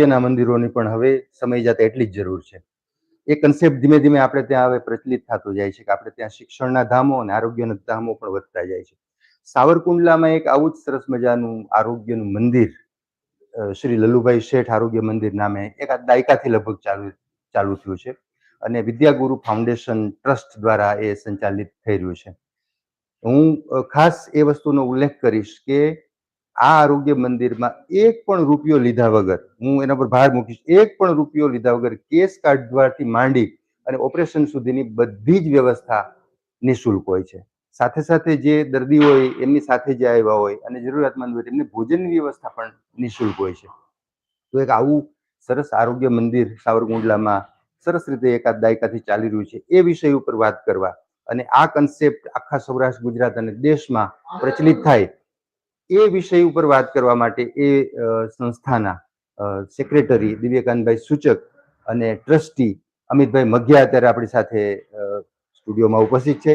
આરોગ્યના મંદિરોની પણ હવે સમય જતા એટલી જ જરૂર છે. એ કન્સેપ્ટ ધીમે ધીમે આપણે ત્યાં હવે પ્રચલિત થતો જાય છે કે આપણે ત્યાં શિક્ષણના ધામો અને આરોગ્યના ધામો પણ વધતા જાય છે. સાવરકુંડલામાં એક આવું જ સરસ મજાનું આરોગ્યનું મંદિર શ્રી લલ્લુભાઈ શેઠ આરોગ્ય મંદિર નામે એક દાયકાથી લગભગ ચાલુ ચાલુ થયું છે અને વિદ્યાગુરુ ફાઉન્ડેશન ટ્રસ્ટ દ્વારા એ સંચાલિત થઈ રહ્યું છે. હું ખાસ એ વસ્તુનો ઉલ્લેખ કરીશ કે આ આરોગ્ય મંદિરમાં એક પણ રૂપિયો લીધા વગર, હું એના પર ભાર મૂકીશ, એક પણ રૂપિયો લીધા વગર કેસ કાઢવાથી માંડી અને ઓપરેશન સુધીની બધી જ વ્યવસ્થા નિઃશુલ્ક હોય છે. સાથે સાથે જે દર્દી હોય, એમની સાથે જે આવ્યા હોય અને જરૂરિયાતમંદ હોય એમને ભોજનની વ્યવસ્થા પણ નિઃશુલ્ક હોય છે. તો એક આવું સરસ આરોગ્ય મંદિર સાવરકુંડલામાં સરસ રીતે એકાદ દાયકાથી ચાલી રહ્યું છે, એ વિષય ઉપર વાત કરવા અને આ કન્સેપ્ટ આખા સૌરાષ્ટ્ર, ગુજરાત અને દેશમાં પ્રચલિત થાય એ વિષય ઉપર વાત કરવા માટે એ સંસ્થાના સેક્રેટરી દિવ્યકાંતભાઈ સૂચક અને ટ્રસ્ટી અમિતભાઈ મઘિયા અત્યારે આપણી સાથે સ્ટુડિયોમાં ઉપસ્થિત છે.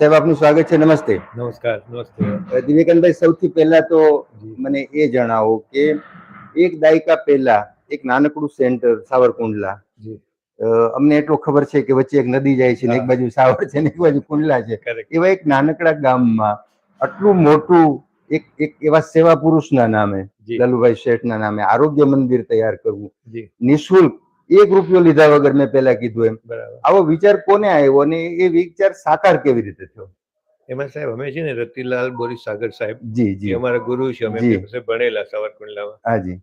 સાહેબ આપનું સ્વાગત છે. નમસ્તે. નમસ્કાર નમસ્તે. દિવ્યકાંતભાઈ સૌથી પહેલા તો મને એ જણાવો કે એક દાયકા પહેલા એક નાનકડું સેન્ટર સાવરકુંડલા. અમને એટલો ખબર છે કે વચ્ચે એક નદી જાય છે એક બાજુ સાવર છે ને એક બાજુ કુંડલા છે. એવા એક નાનકડા ગામમાં આટલું મોટું એક એક એવા સેવા પુરુષના નામે લાલુભાઈ શેઠના નામે આરોગ્ય મંદિર તૈયાર કરવું. નિઃશુલ્ક એક રૂપિયો લીધા વગર મેં પેલા કીધું એમ. આવો વિચાર કોને આવ્યો અને એ વિચાર સાકાર કેવી રીતે થયો? એમાં સાહેબ અમે છે ને રતિલાલ બોરી સાગર સાહેબ જી જી. અમારા ગુરુ છે અમે ભણેલા સાવરકુંડલામાં. હાજી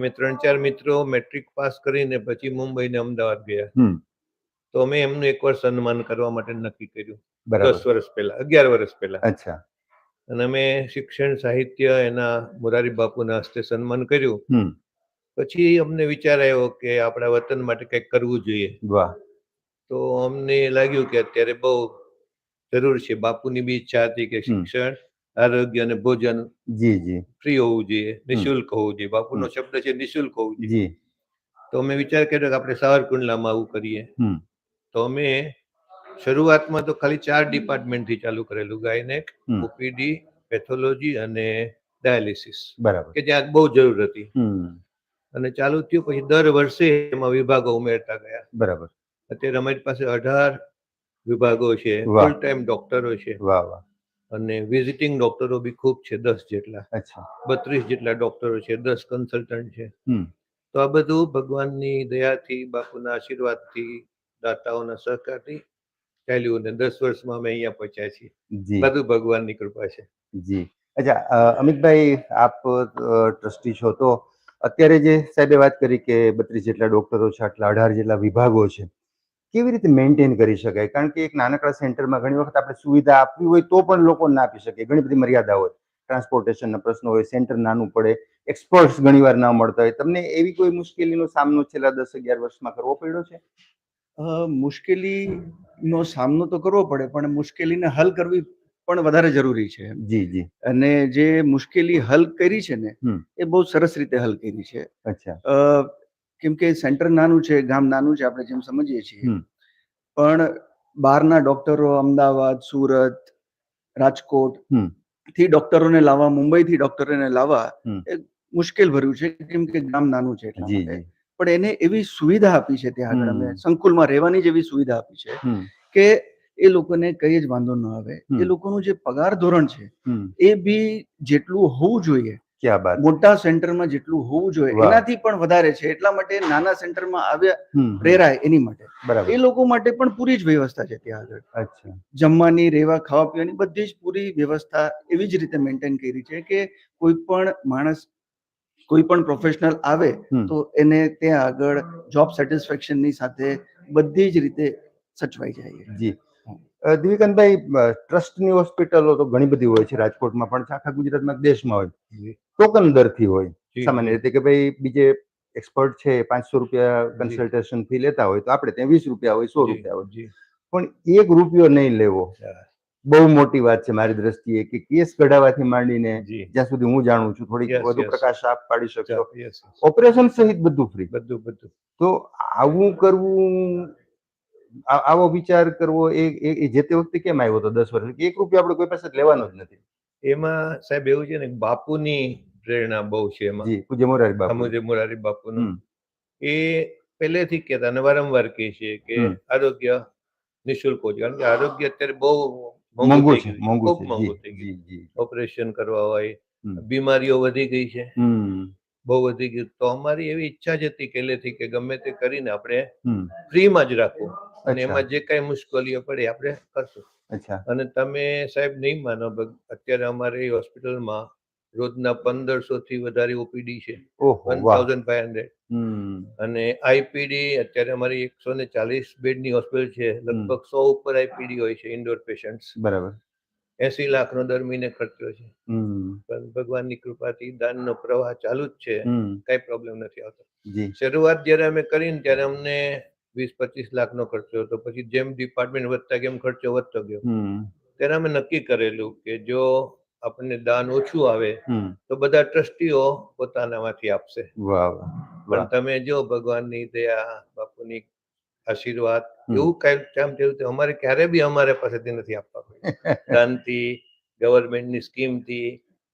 અમે ત્રણ ચાર મિત્રો મેટ્રિક પાસ કરીને પછી મુંબઈ ને અમદાવાદ ગયા. તો અમે એમનું એકવાર સન્માન કરવા માટે નક્કી કર્યું. દસ વર્ષ પહેલા અગિયાર વર્ષ પહેલા. અચ્છા. અને અમે શિક્ષણ સાહિત્ય એના મોરારી બાપુના હસ્તે સન્માન કર્યું. પછી અમને વિચાર આવ્યો કે આપણા વતન માટે કંઈક કરવું જોઈએ. વાહ. તો અમને લાગ્યું કે અત્યારે બહુ જરૂર છે. બાપુની બી ઈચ્છા હતી કે શિક્ષણ આરોગ્ય અને ભોજન જી જી. ફ્રી હોવું જોઈએ નિઃશુલ્ક હોવું જોઈએ. બાપુનો શબ્દ છે નિઃશુલ્ક હોવું જોઈએ. તો અમે વિચાર કર્યો કે આપણે સાવરકુંડલામાં આવું કરીએ. તો અમે શરૂઆતમાં તો ખાલી ચાર ડિપાર્ટમેન્ટથી ચાલુ કરેલું ગાયનેક ઓપીડી પેથોલોજી અને ડાયાલિસિસ બરાબર. કે જ્યાં બહુ જરૂર હતી. અને ચાલુ થયું પછી દર વર્ષે એમાં વિભાગો ઉમેરતા ગયા. બરાબર. અત્યારે અમારી પાસે અઢાર વિભાગો છે. ફૂલ ટાઈમ ડોક્ટરો છે. વાહ વાહ. અને વિઝિટિંગ ડોક્ટરો બી ખૂબ છે દસ જેટલા. બત્રીસ જેટલા ડોક્ટરો છે દસ કન્સલ્ટન્ટ છે. હમ. તો આ બધું ભગવાનની દયાથી બાપુના આશીર્વાદથી દાતાઓના સહકારથી ચાલ્યું ને દસ વર્ષમાં અમે અહીંયા પહોંચ્યા છીએ. બધું ભગવાનની કૃપા છે. જી. અચ્છા અમિતભાઈ આપ ટ્રસ્ટી છો તો અત્યારે જે સાહેબે વાત કરી કે બત્રીસ જેટલા ડોક્ટરો છે આટલા અઢાર જેટલા વિભાગો છે કેવી રીતે મેન્ટેન કરી શકાય? કારણ કે એક નાનકડા સેન્ટરમાં ઘણી વખત આપણે સુવિધા આપવી હોય તો પણ લોકો ના આપી શકે. ઘણી બધી મર્યાદા હોય. ટ્રાન્સપોર્ટેશનના પ્રશ્નો હોય સેન્ટર નાનું પડે એક્સપર્ટ્સ ઘણીવાર ના મળતા હોય. તમને એવી કોઈ મુશ્કેલીનો સામનો છેલ્લા દસ અગિયાર વર્ષમાં કરવો પડ્યો છે? અ, મુશ્કેલીનો સામનો તો કરવો પડે પણ મુશ્કેલીને હલ કરવી પણ વધારે જરૂરી છે. જી જી. અને જે મુશ્કેલી હલ કરી છે ને એ બહુ સરસ રીતે હલ કરી છે. અચ્છા. કેમ કે સેન્ટર નાનું છે ગામ નાનું છે આપણે જેમ સમજીએ છીએ. પણ બહારના ડોક્ટરો અમદાવાદ સુરત રાજકોટ. થી ડોક્ટરોને લાવવા મુંબઈથી ડોક્ટરોને લાવવા એ મુશ્કેલ ભર્યું છે કેમ કે ગામ નાનું છે એટલા માટે. પણ એને એવી સુવિધા આપી છે ત્યાં આગળ અમે. સંકુલમાં રહેવાની જ એવી સુવિધા આપી છે કે એ લોકોને કઈ જ વાંધો ન આવે. એ લોકોનું જે પગાર ધોરણ છે એ બી જેટલું હોવું જોઈએ મોટા સેન્ટરમાં જેટલું હોવું જોઈએ એનાથી પણ વધારે છે એટલા માટે નાના સેન્ટરમાં આવ્યા પ્રેરાય એની માટે. એ લોકો માટે પણ પૂરી જ વ્યવસ્થા છે ત્યાં આગળ. અચ્છા. જમવાની રહેવા ખાવા પીવાની બધી જ પૂરી વ્યવસ્થા એવી જ રીતે મેન્ટેન કરી છે કે કોઈ પણ માણસ કોઈ પણ પ્રોફેશનલ આવે તો એને ત્યાં આગળ જોબ સેટિસ્ફેક્શનની સાથે બધી જ રીતે સચવાઈ જાય જી. દિવ્યકાંતભાઈ ટ્રસ્ટની હોસ્પિટલો તો ઘણી બધી હોય છે રાજકોટમાં પણ આખા ગુજરાતમાં દેશમાં હોય. ટોકન દરથી હોય. સામાન્ય રીતે કે ભાઈ બીજે એક્સપર્ટ છે પાંચસો રૂપિયા કન્સલ્ટેશન ફી લેતા હોય તો આપણે ત્યાં વીસ રૂપિયા હોય સો રૂપિયા હોય. પણ એક રૂપિયો નહીં લેવો. બહુ મોટી વાત છે મારી દ્રષ્ટિએ કે કેસ કઢાવવાથી માંડીને જ્યાં સુધી હું જાણું છું થોડીક વધુ પ્રકાશ આપ પાડી શકશો. ઓપરેશન સહિત બધું ફ્રી બધું બધું. તો આવું કરવું આવો વિચાર કરવો એ જે તે વખતે કેમ આવ્યો હતો દસ વર્ષ? એક રૂપિયા આપણે કોઈ પાસે લેવાનો જ નથી. એમાં સાહેબ એવું છે ને બાપુની પ્રેરણા બહુ છે એમાં. જી પૂજ્ય મોરારી બાપુ. મોરારી બાપુનું. એ પહેલેથી કહેતા અને વારંવાર કહે છે કે આરોગ્ય નિઃશુલ્ક હોવું કારણ કે આરોગ્ય અત્યારે બહુ મોંઘું મોંઘું છે મોંઘું ખૂબ મોંઘું થઈ ગયું. જી જી. ઓપરેશન કરવા હોય બીમારીઓ વધી ગઈ છે. બહુ વધી ગયું. તો અમારી એવી ઈચ્છા જ હતી પહેલેથી કે ગમે તે કરીને આપણે ફ્રીમાં જ રાખવું. અને એમાં જે કઈ મુશ્કેલીઓ પડે આપણે કરશું. અને તમે સાહેબ નહીં માનો અત્યારે અમારી હોસ્પિટલમાં રોજના પંદરસો થી વધારે ઓપીડી છે. One thousand five hundred. અને આઈપીડી અત્યારે અમારી એકસો ને ચાલીસ બેડની હોસ્પિટલ છે. લગભગ સો ઉપર આઈપીડી હોય છે ઇન્ડોર પેશન્ટ બરાબર. એસી લાખનો દર મહિને ખર્ચો છે. પણ ભગવાનની કૃપાથી દાનનો પ્રવાહ ચાલુ જ છે. કઈ પ્રોબ્લેમ નથી આવતો. શરૂઆત જ્યારે અમે કરીને ત્યારે અમને વીસ પચીસ લાખનો ખર્ચો હતો. પછી જેમ ડિપાર્ટમેન્ટ વધતા કેમ ખર્ચો વધતો ગયો. ત્યારે અમે નક્કી કરેલું કે જો આપણને દાન ઓછું આવે તો બધા ટ્રસ્ટીઓ પોતાનામાંથી આપશે. પણ તમે જો ભગવાનની દયા બાપુની આશીર્વાદ એવું કઈ કામ થયું અમારે ક્યારે બી અમારે પાસેથી નથી આપવા દાનથી ગવર્મેન્ટની સ્કીમથી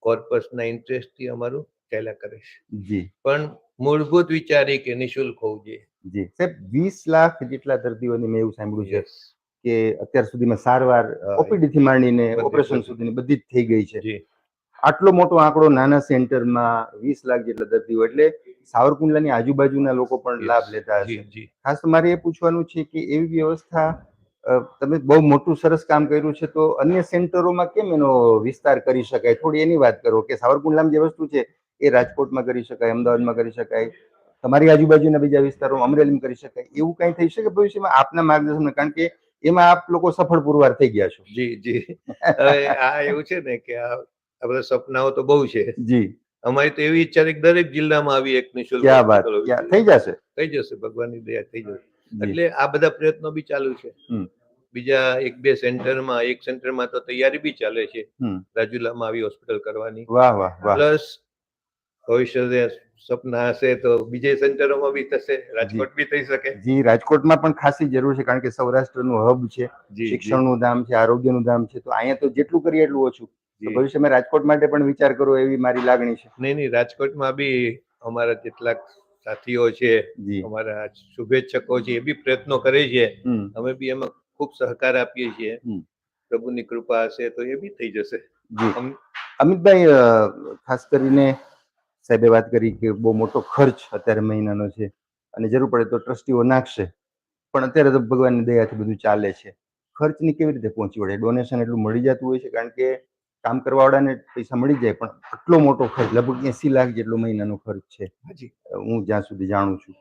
કોર્પસના ઇન્ટરેસ્ટથી અમારું ચાલ્યા કરે છે. જી. પણ મૂળભૂત વિચારી કે નિઃશુલ્ક હોવું જોઈએ. જી. સાહેબ વીસ લાખ જેટલા દર્દીઓની મેં એવું સાંભળ્યું છે. કે અત્યાર સુધીમાં સારવાર. ઓપીડી થી માંડીને ઓપરેશન. સુધીની બધી જ થઈ ગઈ છે. આટલો મોટો આંકડો નાના સેન્ટરમાં વીસ લાખ જેટલા દર્દીઓ એટલે સાવરકુંડલાની આજુબાજુના લોકો પણ લાભ લેતા હશે. ખાસ તો મારે એ પૂછવાનું છે કે એવી વ્યવસ્થા તમે બહુ મોટું સરસ કામ કર્યું છે તો અન્ય સેન્ટરોમાં કેમ એનો વિસ્તાર કરી શકાય? થોડી એની વાત કરો કે સાવરકુંડલામાં જે વસ્તુ છે એ રાજકોટમાં કરી શકાય અમદાવાદમાં કરી શકાય તમારી આજુબાજુના બીજા વિસ્તારોમાં અમરેલીમાં કરી શકાય એવું કઈ થઈ શકે ભવિષ્યમાં? આપના માર્ગદર્શન કારણ કે એમાં આપ લોકો સફળ પુરવાર થઈ ગયા છો. જી જી. હવે આ એવું છે ને કે આ આ બધા સપનાઓ તો બહુ છે. જી. અમારી તો એવી ઈચ્છા છે કે દરેક જિલ્લામાં આવી એક નિઃશુલ્ક ક્યાં વાત. થઈ જશે. થઈ જશે ભગવાનની દયા થઈ જશે. એટલે આ બધા પ્રયત્નો બી ચાલુ છે. બીજા એક બે સેન્ટરમાં એક સેન્ટરમાં તો તૈયારી બી ચાલે છે. રાજુલામાં આવી હોસ્પિટલ કરવાની. વાહ વાહ વાહ. પ્લસ ભવિષ્ય સપના હશે તો બીજે સેન્ટરોમાં બી થશે રાજકોટ બી થઈ શકે. જી રાજકોટમાં પણ ખાસી જરૂર છે કારણ કે સૌરાષ્ટ્રનું હબ છે શિક્ષણનું ધામ છે આરોગ્યનું ધામ છે તો અહીંયા તો જેટલું કરીએ એટલું ઓછું. ભવિષ્યમાં રાજકોટ માટે પણ વિચાર કરો એવી મારી લાગણી છે. નહીં નહીં રાજકોટમાં બી અમારા કેટલાક સાથીઓ છે અમારા શુભેચ્છકો છે એ બી પ્રયત્નો કરે છે. અમે બી એમાં ખૂબ સહકાર આપીએ છીએ. પ્રભુની કૃપા હશે તો એ બી થઈ જશે. અમિતભાઈ ખાસ કરીને સાહેબે વાત કરી કે બહુ મોટો ખર્ચ અત્યારે મહિનાનો છે અને જરૂર પડે તો ટ્રસ્ટીઓ નાખશે. પણ અત્યારે તો ભગવાનની દયાથી બધું ચાલે છે. ખર્ચની કેવી રીતે પહોંચી વળે? ડોનેશન એટલું મળી જતું હોય છે કારણ કે કામ કરવાવાળાને પૈસા મળી જાય પણ આટલો મોટો ખર્ચ લગભગ એસી લાખ જેટલો મહિનાનો ખર્ચ છે. હાજી. હું જ્યાં સુધી જાણું છું.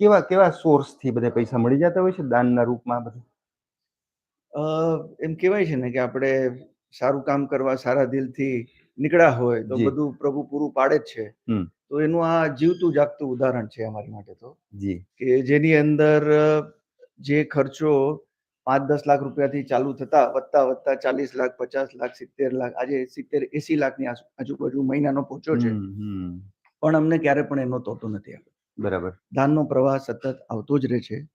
કેવા કેવા સોર્સથી બધા પૈસા મળી જતા હોય છે દાનના રૂપમાં બધા? અ, એમ કહેવાય છે ને કે આપણે સારું કામ કરવા સારા દિલથી નીકળ્યા હોય તો બધું પ્રભુ પૂરું પાડે જ છે. તો એનું આ જીવતું જાગતું ઉદાહરણ છે અમારી માટે તો. જી. કે જેની અંદર જે ખર્ચો પાંચ દસ લાખ રૂપિયાથી ચાલુ થતા વધતા વધતા ચાલીસ લાખ પચાસ લાખ સિત્તેર લાખ આજે સિત્તેર એસી લાખની આજુ- આજુબાજુ મહિનાનો પહોંચ્યો છે. પણ અમને ક્યારે પણ એનો તોતો નથી આવ્યો. બરાબર. દાનનો પ્રવાહ સતત આવતો જ રહે છે.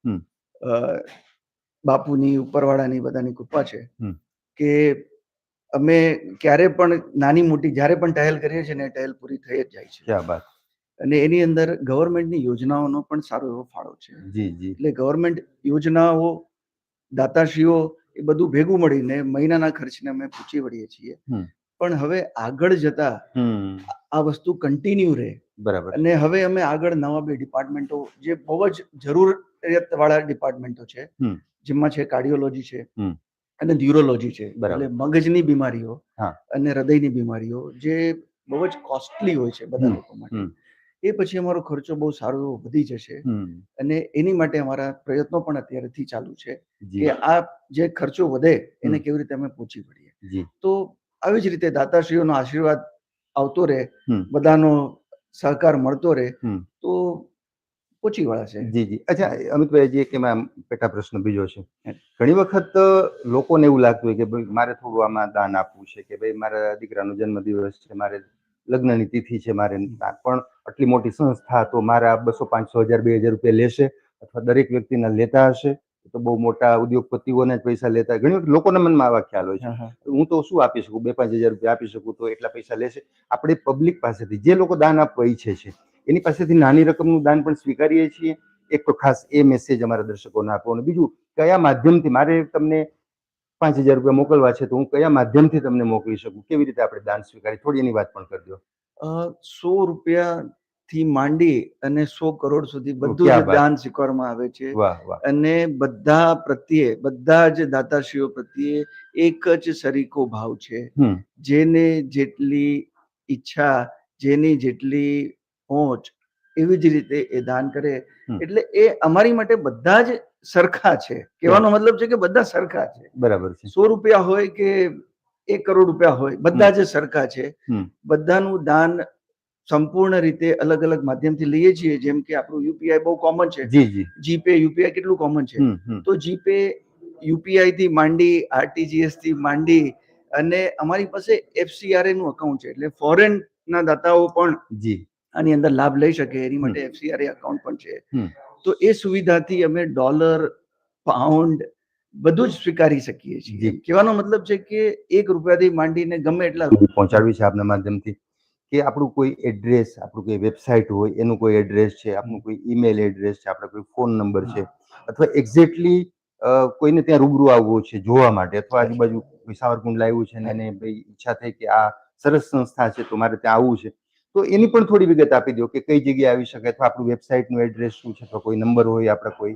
બાપુની ઉપરવાળાની બધાની કૃપા છે. કે અમે ક્યારે પણ નાની મોટી જ્યારે પણ ટહેલ કરીએ છીએ ને ટહેલ પૂરી થઈ જ જાય છે. ક્યાં અને એની અંદર ગવર્મેન્ટની યોજનાઓનો પણ સારો એવો ફાળો છે. જી જી. એટલે ગવર્મેન્ટ યોજનાઓ દાતાશ્રીઓ એ બધું ભેગું મળીને મહિનાના ખર્ચને અમે પૂછી વળીએ છીએ. પણ હવે આગળ જતા આ વસ્તુ કન્ટિન્યુ રહે. બરાબર. અને હવે અમે આગળ નવા બે ડિપાર્ટમેન્ટો જે બહુ જ જરૂરિયાત વાળા ડિપાર્ટમેન્ટો છે જેમાં છે કાર્ડિયોલોજી છે. અને ન્યુરોલોજી છે. એટલે મગજની બીમારીઓ અને હૃદયની બીમારીઓ જે બહુ જ કોસ્ટલી હોય છે બધા લોકો માટે. એ પછી અમારો ખર્ચો બહુ સારો એવો વધી જશે અને એની માટે અમારા પ્રયત્નો પણ અત્યારેથી ચાલુ છે કે આ જે ખર્ચો વધે એને કેવી રીતે અમે પહોંચી પડીએ તો આવી જ રીતે દાતાશ્રીઓનો આશીર્વાદ આવતો રહે બધાનો સહકાર મળતો રહે હમ. તો પહોંચી છે. જી જી. અચ્છા અમિતભાઈ જે કે એમાં પેટા પ્રશ્ન બીજો છે. ઘણી વખત લોકોને એવું લાગતું હોય કે ભાઈ મારે થોડું આમાં દાન આપવું છે કે ભાઈ મારા દીકરાનો જન્મદિવસ છે મારે લગ્નની તિથિ છે મારે. પણ આટલી મોટી સંસ્થા તો મારા બસો પાંચસો હજાર બે હજાર રૂપિયા લેશે અથવા દરેક વ્યક્તિના લેતા હશે. તો બહુ મોટા ઉદ્યોગપતિઓના જ પૈસા લેતા ઘણી વખત લોકોના મનમાં આવા ખ્યાલ હોય છે. હું તો શું આપી શકું? બે પાંચ હજાર રૂપિયા આપી શકું તો એટલા પૈસા લેશે. આપણે પબ્લિક પાસેથી જે લોકો દાન આપવા ઈચ્છે છે એની પાસેથી નાની રકમનું દાન પણ સ્વીકારીએ છીએ. એક તો ખાસ એ મેસેજ અમારા દર્શકોને આપો અને બીજું કયા માધ્યમથી મારે તમને પાંચ હજાર રૂપિયા મોકલવા છે તો હું કયા માધ્યમથી તમને મોકલી શકું? કેવી રીતે આપણે દાન સ્વીકારી થોડી એની વાત પણ કરજો. સો રૂપિયા થી માંડી અને સો કરોડ સુધી બધું. દાન સ્વીકારવામાં આવે છે. અને બધા પ્રત્યે બધા જ દાતાશ્રીઓ પ્રત્યે એક જ સરીકો ભાવ છે. જેને જેટલી ઈચ્છા જેની જેટલી પહોંચ એવી જ રીતે એ દાન કરે. એટલે એ અમારી માટે બધા જ સરખા છે. કહેવાનો મતલબ છે કે બધા સરખા છે. બરાબર છે. સો રૂપિયા હોય કે એક કરોડ રૂપિયા હોય બધા જ સરખા છે. બધાનું દાન સંપૂર્ણ રીતે અલગ અલગ માધ્યમથી લઈએ છીએ જેમ કે આપણું યુપીઆઈ બહુ કોમન છે. જીપે યુપીઆઈ કેટલું કોમન છે. તો જીપે યુપીઆઈ થી માંડી આરટીજીએસથી માંડી અને અમારી પાસે એફસીઆરએ નું અકાઉન્ટ છે. એટલે ફોરેન ના દાતાઓ પણ જી. આની અંદર લાભ લઈ શકે એની માટે એફસીઆરએ અકાઉન્ટ પણ છે. તો એ સુવિધાથી અમે ડોલર પાઉન્ડ બધું જ સ્વીકારી શકીએ છીએ. કહેવાનો મતલબ છે કે એક રૂપિયાથી માંડીને ગમે એટલા પહોંચાડવી છે આપના માધ્યમથી કે આપણું કોઈ એડ્રેસ આપણું કોઈ વેબસાઇટ હોય એનું કોઈ એડ્રેસ છે આપણું કોઈ ઈમેલ એડ્રેસ છે આપણો કોઈ ફોન નંબર છે અથવા એક્ઝેક્ટલી કોઈને ત્યાં રૂબરૂ આવવું છે જોવા માટે અથવા આજુબાજુ કોઈ લાવ્યું છે ને એને ભાઈ ઈચ્છા થઈ કે આ સરસ સંસ્થા છે તો મારે ત્યાં આવવું છે તો એની પણ થોડી વિગત આપી દો કે કઈ જગ્યાએ આવી શકાય અથવા આપણું વેબસાઇટનું એડ્રેસ શું છે અથવા કોઈ નંબર હોય આપણે કોઈ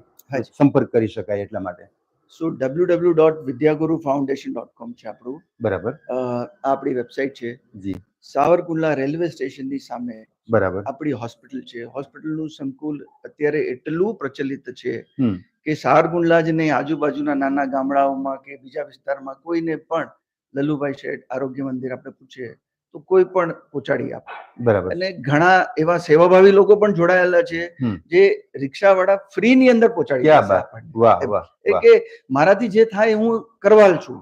સંપર્ક કરી શકાય એટલા માટે. So W W dot Vidyaguru foundation dot com છે આપણું. બરાબર. આપણી વેબસાઇટ છે. જી. સાવરકુંડલા રેલવે સ્ટેશનની સામે બરાબર. આપણી હોસ્પિટલ છે. હોસ્પિટલનું સંકુલ અત્યારે એટલું પ્રચલિત છે કે સાવરકુંડલા જ નહીં આજુબાજુના નાના ગામડાઓમાં કે બીજા વિસ્તારમાં કોઈને પણ લલુભાઈ શેઠ આરોગ્ય મંદિર આપણે પૂછીએ તો કોઈ પણ પહોંચાડી આપે. બરાબર. અને ઘણા એવા સેવાભાવી લોકો પણ જોડાયેલા છે જે જે રિક્ષાવાળા ફ્રી ની અંદર પહોંચાડી. કે મારાથી જે થાય હું કરવાલ છું.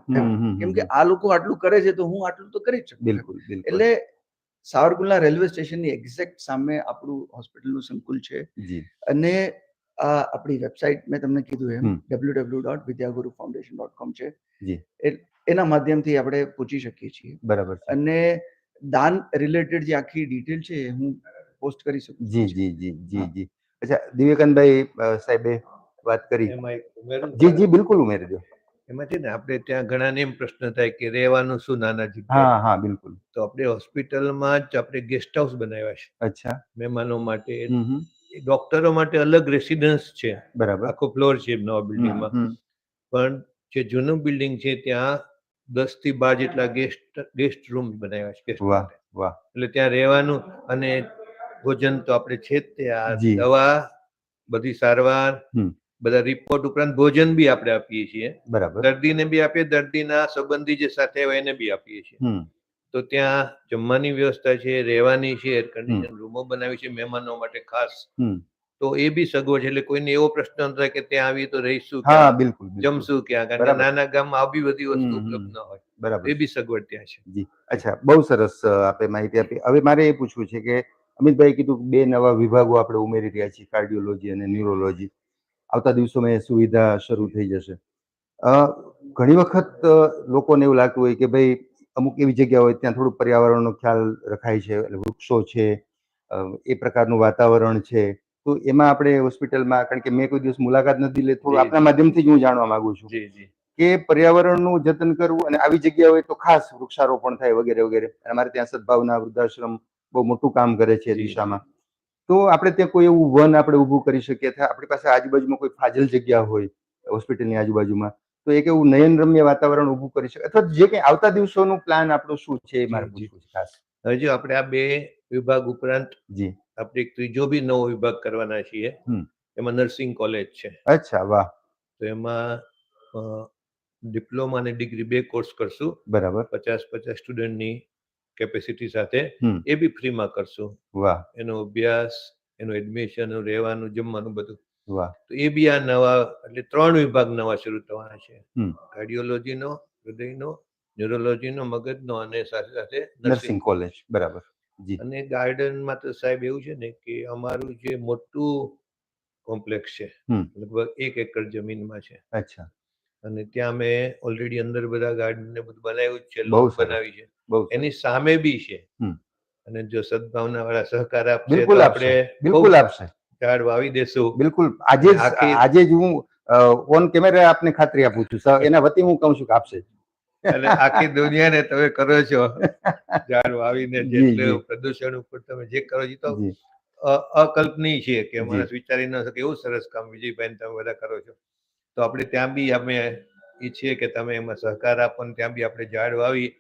કેમ કે આ લોકો આટલું કરે છે તો હું આટલું તો કરી જ શકું. બિલકુલ એટલે સાવરકુંડલા રેલવે સ્ટેશનની એક્ઝેક્ટ સામે આપણું હોસ્પિટલનું સંકુલ છે. જી. અને આ આપણી વેબસાઇટ મેં તમને કીધું એમ W W dot Vidyaguru foundation dot com છે એના માધ્યમથી આપણે પૂછી શકીએ છીએ. બરાબર અને દાન રિલેટેડ જે આખી ડિટેલ છે હું પોસ્ટ કરી શકું જી જી જી જી જી. અચ્છા દિવ્યકાંતભાઈ સાહેબે વાત કરી. જી જી બિલકુલ ઉમેરી દો એમાં છે ને આપણે ત્યાં ઘણા એમ પ્રશ્ન થાય કે રહેવાનું શું નાના હા હા બિલકુલ. તો આપણે હોસ્પિટલમાં જ આપણે ગેસ્ટ હાઉસ બનાવ્યા છે. અચ્છા. મહેમાનો માટે ડોક્ટરો માટે અલગ રેસિડન્સ છે. બરાબર. આખો ફ્લોર છે નવા બિલ્ડિંગમાં પણ જે જૂનું બિલ્ડિંગ છે ત્યાં દસથી બાર જેટલા ગેસ્ટ ગેસ્ટ રૂમ બનાવ્યા છે ગેસ્ટ વાહ વાહ. એટલે ત્યાં રહેવાનું અને ભોજન તો આપણે છે જ તે આ દવા બધી સારવાર હમ. બધા રિપોર્ટ ઉપરાંત ભોજન બી આપણે આપીએ છીએ. બરાબર. દર્દીને બી આપીએ દર્દીના સંબંધી જે સાથે હોય એને બી આપીએ છીએ. તો ત્યાં જમવાની વ્યવસ્થા છે રહેવાની છે એર કન્ડિશન રૂમો બનાવી છે મહેમાનો માટે ખાસ. તો એ બી સગવડ છે. એટલે કોઈને એવો પ્રશ્ન ન થાય કે ત્યાં આવી તો રહીશું હા બિલકુલ. જમશું ક્યાં? કારણ કે. નાના ગામમાં આવી બધી વસ્તુ. ઉપલબ્ધ ન હોય. બરાબર. એ બી સગવડ ત્યાં છે. જી. અચ્છા બહુ સરસ આપે માહિતી આપી. હવે મારે એ પૂછવું છે કે અમિતભાઈ કીધું બે નવા વિભાગો આપણે ઉમેરી રહ્યા છીએ કાર્ડિયોલોજી અને ન્યુરોલોજી. આવતા દિવસોમાં એ સુવિધા શરૂ થઈ જશે. ઘણી વખત લોકોને એવું લાગતું હોય કે ભાઈ અમુક એવી જગ્યા હોય ત્યાં થોડું પર્યાવરણનો ખ્યાલ રખાય છે એટલે વૃક્ષો છે એ પ્રકારનું વાતાવરણ છે. તો એમાં આપણે હોસ્પિટલમાં કારણ કે મેં કોઈ દિવસ મુલાકાત નથી લે થોડું આપના. માધ્યમથી જ હું જાણવા માંગુ છું કે પર્યાવરણનું જતન કરવું અને આવી જગ્યા હોય તો ખાસ વૃક્ષારોપણ થાય વગેરે વગેરે. અને અમારે ત્યાં સદભાવના વૃદ્ધાશ્રમ બહુ મોટું કામ કરે છે દિશામાં. તો આપણે ત્યાં કોઈ એવું વન આપણે ઊભું કરી શકીએ આપણી પાસે આજુબાજુમાં કોઈ ફાજલ જગ્યા હોય હોસ્પિટલની આજુબાજુમાં તો એક એવું નયનરમ્ય વાતાવરણ ઊભું કરી શકે અથવા જે કંઈ આવતા દિવસોનું પ્લાન આપણું શું છે એ મારે. પૂછવું છે ખાસ. હવે જો આપણે આ બે વિભાગ ઉપરાંત જી. આપણે એક ત્રીજો બી નવો વિભાગ કરવાના છીએ એમાં નર્સિંગ કોલેજ છે. અચ્છા વાહ. તો એમાં ડિપ્લોમા અને ડિગ્રી બે કોર્સ કરશું. બરાબર. પચાસ પચાસ સ્ટુડન્ટની કેપેસિટી સાથે. એ બી ફ્રીમાં કરશું. વાહ. એનો અભ્યાસ એનું એડમિશન રહેવાનું જમવાનું બધું. વાહ. તો એ બી આ નવા એટલે ત્રણ વિભાગ નવા શરૂ થવાના છે. કાર્ડિયોલોજીનો હૃદયનો ન્યુરોલોજીનો મગજનો અને સાથે સાથે નર્સિંગ કોલેજ બરાબર. જી. અને ગાર્ડનમાં તો સાહેબ એવું છે ને કે અમારું જે મોટું કોમ્પ્લેક્સ છે લગભગ એક એકર જમીનમાં છે. અચ્છા. અને ત્યાં અમે ઓલરેડી અંદર બધા ગાર્ડન ને બધું બનાવ્યું છે બહુ લોન બનાવી છે. એની સામે બી છે. અને જો સદભાવના વાળા સહકાર આપશે બિલકુલ આપણે બિલકુલ આપશે. ઝાડ વાવી દેશું. બિલકુલ. આજે આજે જ હું ઓન કેમેરા આપને ખાતરી આપું છું. એના વતી હું કહું છું કે આપશે. અને આખી દુનિયાને તમે કરો છો. ઝાડ વાવીને. જેટલું પ્રદૂષણ ઉપર તમે જે કરો છો તો અકલ્પનીય છે કે માણસ વિચારી ન શકે એવું સરસ કામ વિજયભાઈ તમે બધા કરો છો. તો આપણે ત્યાં બી અમે ઈચ્છીએ કે તમે એમાં સહકાર આપો ને ત્યાં બી આપણે ઝાડ વાવી.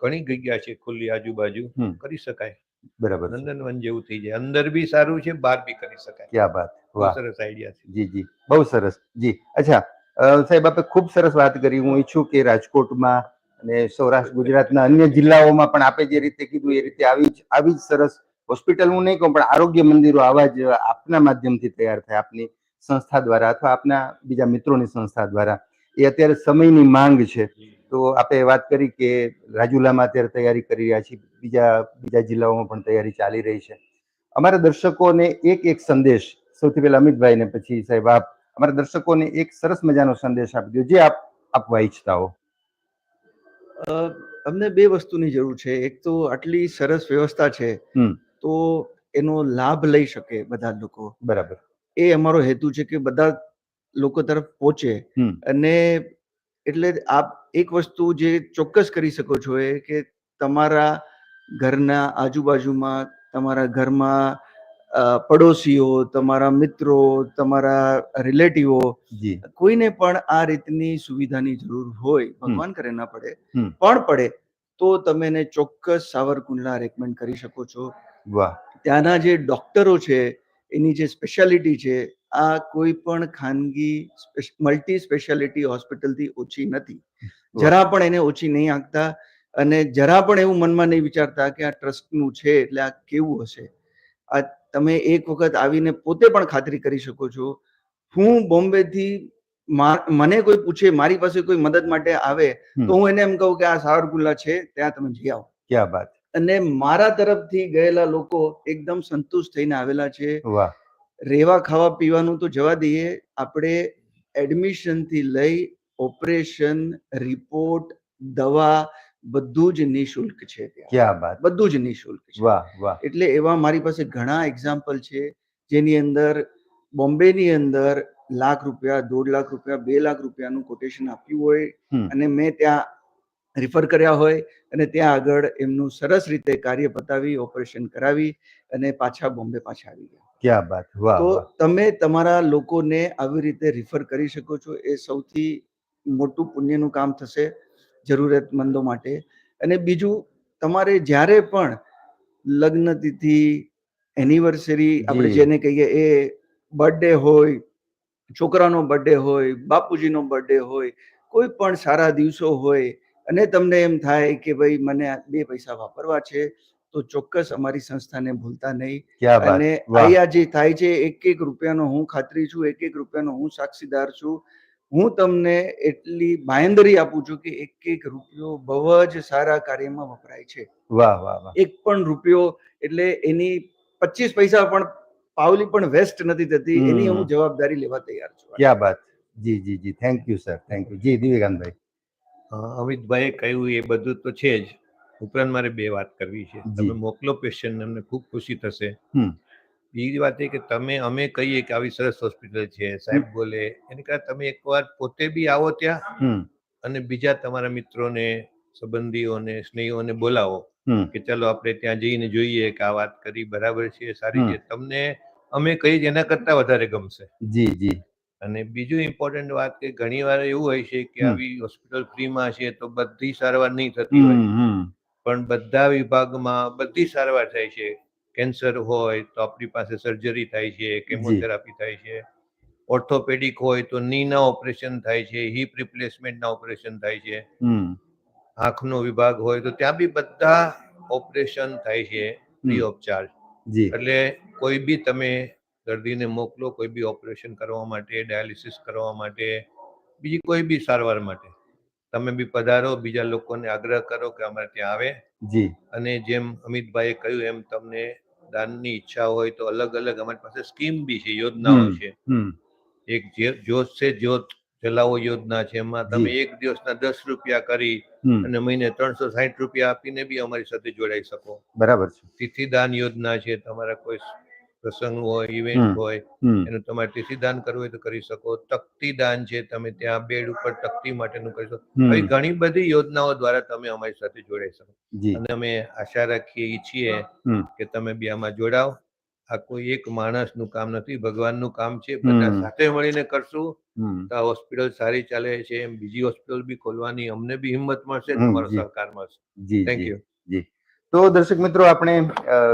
ઘણી જગ્યા છે ખુલ્લી આજુબાજુ. કરી શકાય. બરાબર. નંદનવન જેવું થઈ જાય. અંદર બી સારું છે બહાર બી કરી શકાય. ક્યાં બાત. વાહ. સરસ આઈડિયા છે. જી જી. બહુ સરસ. જી. અચ્છા સાહેબ, આપે ખૂબ સરસ વાત કરી. હું ઈચ્છું કે રાજકોટમાં અને સૌરાષ્ટ્ર, ગુજરાતના અન્ય જિલ્લાઓમાં પણ આપે જે રીતે કીધું એ રીતે આવી જ આવી જ સરસ હોસ્પિટલ હું નહીં કહું, પણ આરોગ્ય મંદિરો આવા જ આપના માધ્યમથી તૈયાર થાય આપની સંસ્થા દ્વારા અથવા આપના બીજા મિત્રોની સંસ્થા દ્વારા. એ અત્યારે સમયની માંગ છે. તો આપે વાત કરી કે રાજુલામાં અત્યારે તૈયારી કરી રહ્યા છીએ. બીજા બીજા જિલ્લાઓમાં પણ તૈયારી ચાલી રહી છે. અમારા દર્શકોને એક એક સંદેશ સૌથી પહેલા અમિતભાઈ ને પછી સાહેબ આપ અમારા દર્શકોને એક સરસ મજાનો સંદેશ આપી દો જે આપ આપવા ઈચ્છતા હો. અમને બે વસ્તુની જરૂર છે. એક તો આટલી સરસ વ્યવસ્થા છે. તો એનો લાભ લઈ શકે બધા લોકો. બરાબર. એ અમારો હેતુ છે કે બધા લોકો તરફ પહોંચે. અને એટલે આપ એક વસ્તુ જે ચોક્કસ કરી શકો છો એ કે તમારા ઘરના આજુબાજુમાં તમારા ઘરમાં પડોશીઓ તમારા મિત્રો તમારા રિલેટિવો કોઈને પણ આ રીતની સુવિધાની જરૂર હોય ભગવાન કરે ના પડે પણ પડે તો તમે એને ચોક્કસ સાવરકુંડલા રેકમેન્ડ કરી શકો છો. વાહ. ત્યાંના જે ડોક્ટરો છે એની જે સ્પેશિયાલિટી છે આ કોઈ પણ ખાનગી મલ્ટી સ્પેશિયાલિટી હોસ્પિટલથી ઓછી નથી. જરા પણ એને ઓછી નહીં આંકતા અને જરા પણ એવું મનમાં નહીં વિચારતા કે આ ટ્રસ્ટનું છે એટલે આ કેવું હશે? આ તમે એક વખત આવીને પોતે પણ ખાતરી કરી શકો છો. હું બોમ્બેથી થી મને કોઈ પૂછે મારી પાસે કોઈ મદદ માટે આવે તો હું એને એમ કહું કે આ સાવરકુલ્લા છે ત્યાં તમે જઈ આવો. ક્યાં વાત અને મારા તરફથી ગયેલા લોકો એકદમ સંતુષ્ટ થઈને આવેલા છે. રેવા ખાવા પીવાનું તો જવા દઈએ. આપણે એડમિશનથી લઈ ઓપરેશન રિપોર્ટ દવા બધું જ નિશુલ્ક છે ત્યાં. ક્યાં બધું જ નિશુલ્ક છે. વાહ વાહ. એટલે એવા મારી પાસે ઘણા એક્ઝામ્પલ છે જેની અંદર બોમ્બેની અંદર લાખ રૂપિયા દોઢ લાખ રૂપિયા બે લાખ રૂપિયાનું કોટેશન આપ્યું હોય અને મેં ત્યાં રિફર કર્યા હોય અને ત્યાં આગળ એમનું સરસ રીતે કાર્ય પતાવી ઓપરેશન કરાવી અને પાછા બોમ્બે પાછા આવી ગયા. ક્યાં વાત વાહ તો તમે તમારા લોકોને આવી રીતે રિફર કરી શકો છો. એ સૌથી મોટું પુણ્યનું કામ થશે. જરૂરિયાતમંદો માટે. અને બીજું તમારે જ્યારે પણ લગ્ન તિથિ એનિવર્સરી આપણે જેને કહીએ એ બર્થડે હોય છોકરાનો બર્થડે હોય બાપુજીનો બર્થડે હોય કોઈ પણ સારા દિવસો હોય અને તમને એમ થાય કે ભાઈ મને આ બે પૈસા વાપરવા છે તો ચોક્કસ અમારી સંસ્થાને ભૂલતા નહીં. અને. અહીંયા જે થાય છે એક એક રૂપિયાનો હું ખાતરી છું એક એક રૂપિયાનો હું સાક્ષીદાર છું. હું તમને એટલી બાયંદરી આપું છું કે એક એક રૂપિયો બહુ જ સારા કાર્યમાં વપરાય છે. વાહ વાહ વાહ. એક પણ રૂપિયો એટલે એની પચીસ પૈસા પણ પાવલી પણ વેસ્ટ નથી થતી એની હું જવાબદારી લેવા તૈયાર છું. ક્યાં બાત. જી જી જી. Thank you sir thank you જી દિવ્યકાંતભાઈ. અમિતભાઈએ કહ્યું એ બધું તો છે જ. ઉપરાંત મારે બે વાત કરવી છે. તમે મોકલો પેશન્ટ અમને ખૂબ ખુશી થશે. હમ. બીજી વાત એ કે તમે અમે કહીએ કે આવી સરસ હોસ્પિટલ છે સાહેબ બોલે એની કરતા તમે એકવાર પોતે બી આવો ત્યાં અને બીજા તમારા મિત્રોને સંબંધીઓને સ્નેહીઓને બોલાવો કે ચાલો આપણે ત્યાં જઈને જોઈએ કે આ વાત કરી બરાબર છે સારી છે. તમને અમે કહીએ એના કરતા વધારે ગમશે. જી જી. અને બીજું ઇમ્પોર્ટન્ટ વાત કે ઘણી વાર એવું હોય છે કે આવી હોસ્પિટલ ફ્રીમાં છે તો બધી સારવાર નહીં થતી હોય. પણ બધા વિભાગમાં બધી સારવાર થાય છે. કેન્સર હોય તો આપણી પાસે સર્જરી થાય છે કેમોથેરાપી થાય છે. ઓર્થોપેડિક હોય તો નીના ઓપરેશન થાય છે હિપ રિપ્લેસમેન્ટના ઓપરેશન થાય છે. આંખનો વિભાગ હોય તો ત્યાં બી બધા ઓપરેશન થાય છે ફ્રી ઓફ ચાર્જ એટલે કોઈ બી તમે દર્દીને મોકલો કોઈ બી ઓપરેશન કરવા માટે ડાયાલિસિસ કરવા માટે બીજી કોઈ બી સારવાર માટે. તમે બી પધારો બીજા લોકોને આગ્રહ કરો કે અમારે ત્યાં આવે. જી. અને જેમ અમિતભાઈએ કહ્યું એમ તમને દાનની ઈચ્છા હોય તો અલગ અલગ અમારી પાસે સ્કીમ બી છે યોજનાઓ છે. એક જ્યોત છે જ્યોત ચલાવો યોજના છે એમાં તમે એક દિવસના દસ રૂપિયા કરી અને મહિને ત્રણસો સાહીઠ રૂપિયા આપીને બી અમારી સાથે જોડાઈ શકો. બરાબર છે. તિથિદાન યોજના છે તમારા કોઈ પ્રસંગ હોય ઇવેન્ટ હોય એનું તમારે તિથિદાન કરવું હોય તો કરી શકો. તકતી દાન છે તમે ત્યાં બેડ ઉપર તકતી માટેનું કરી શકો. આવી ઘણી બધી યોજનાઓ દ્વારા તમે અમારી સાથે જોડાઈ શકો. અને અમે આશા રાખીએ ઈચ્છીએ કે તમે બી આમાં જોડાઓ. આ કોઈ એક માણસનું કામ નથી ભગવાનનું કામ છે. બધા. સાથે મળીને કરશું. તો આ હોસ્પિટલ સારી ચાલે છે. એમ બીજી હોસ્પિટલ બી ખોલવાની અમને બી હિંમત મળશે તમારો. સહકાર મળશે. થેન્ક યુ જી. તો દર્શક મિત્રો, આપણે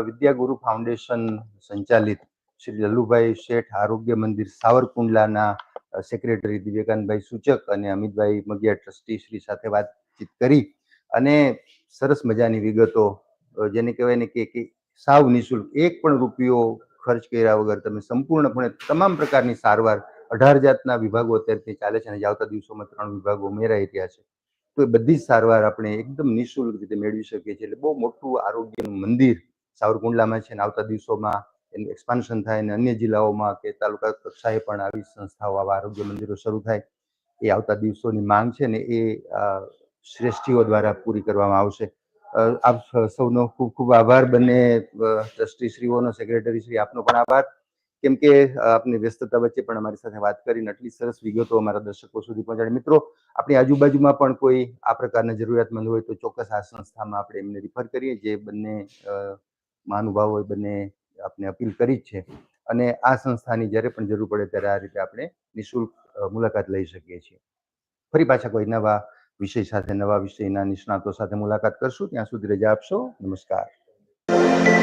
વિદ્યાગુરુ ફાઉન્ડેશન સંચાલિત શ્રી લલ્લુભાઈ શેઠ આરોગ્ય મંદિર સાવરકુંડલાના સેક્રેટરી દિવ્યકાંતભાઈ સૂચક અને અમિતભાઈ મગિયા ટ્રસ્ટી શ્રી સાથે વાતચીત કરી અને સરસ મજાની વિગતો જેને કહેવાય ને કે સાવ નિઃશુલ્ક, એક પણ રૂપિયો ખર્ચ કર્યા વગર તમે સંપૂર્ણપણે તમામ પ્રકારની સારવાર અઢાર જાતના વિભાગો અત્યારથી ચાલે છે અને આવતા દિવસોમાં ત્રણ વિભાગો ઉમેરાઈ રહ્યા છે. તો એ બધી જ સારવાર આપણે એકદમ નિઃશુલ્ક રીતે મેળવી શકીએ છીએ. એટલે બહુ મોટું આરોગ્યનું મંદિર સાવરકુંડલામાં છે અને આવતા દિવસોમાં એનું એક્સપાન્શન થાય અને અન્ય જિલ્લાઓમાં કે તાલુકા કક્ષાએ પણ આવી સંસ્થાઓ, આવા આરોગ્ય મંદિરો શરૂ થાય એ આવતા દિવસોની માંગ છે ને એ શ્રેષ્ઠીઓ દ્વારા પૂરી કરવામાં આવશે. આપ સૌનો ખૂબ ખૂબ આભાર. બંને ટ્રસ્ટીશ્રીઓનો, સેક્રેટરીશ્રી આપનો પણ આભાર. કેમ કે આપની વ્યસ્તતા વચ્ચે પણ અમારી સાથે વાત કરીને આટલી સરસ વિગતો અમારા દર્શકો સુધી પહોંચાડી. મિત્રો, આપણી આજુબાજુમાં પણ કોઈ આ પ્રકારના જરૂરિયાતમંદ હોય તો ચોક્કસ આ સંસ્થામાં આપણે એમને રિફર કરીએ, જે બંને મહાનુભાવ હોય, બંને આપને અપીલ કરી જ છે. અને આ સંસ્થાની જ્યારે પણ જરૂર પડે ત્યારે આ રીતે આપણે નિઃશુલ્ક મુલાકાત લઈ શકીએ છીએ. ફરી પાછા કોઈ નવા વિષય સાથે, નવા વિષયના નિષ્ણાતો સાથે મુલાકાત કરશું. ત્યાં સુધી રજા આપશો. નમસ્કાર.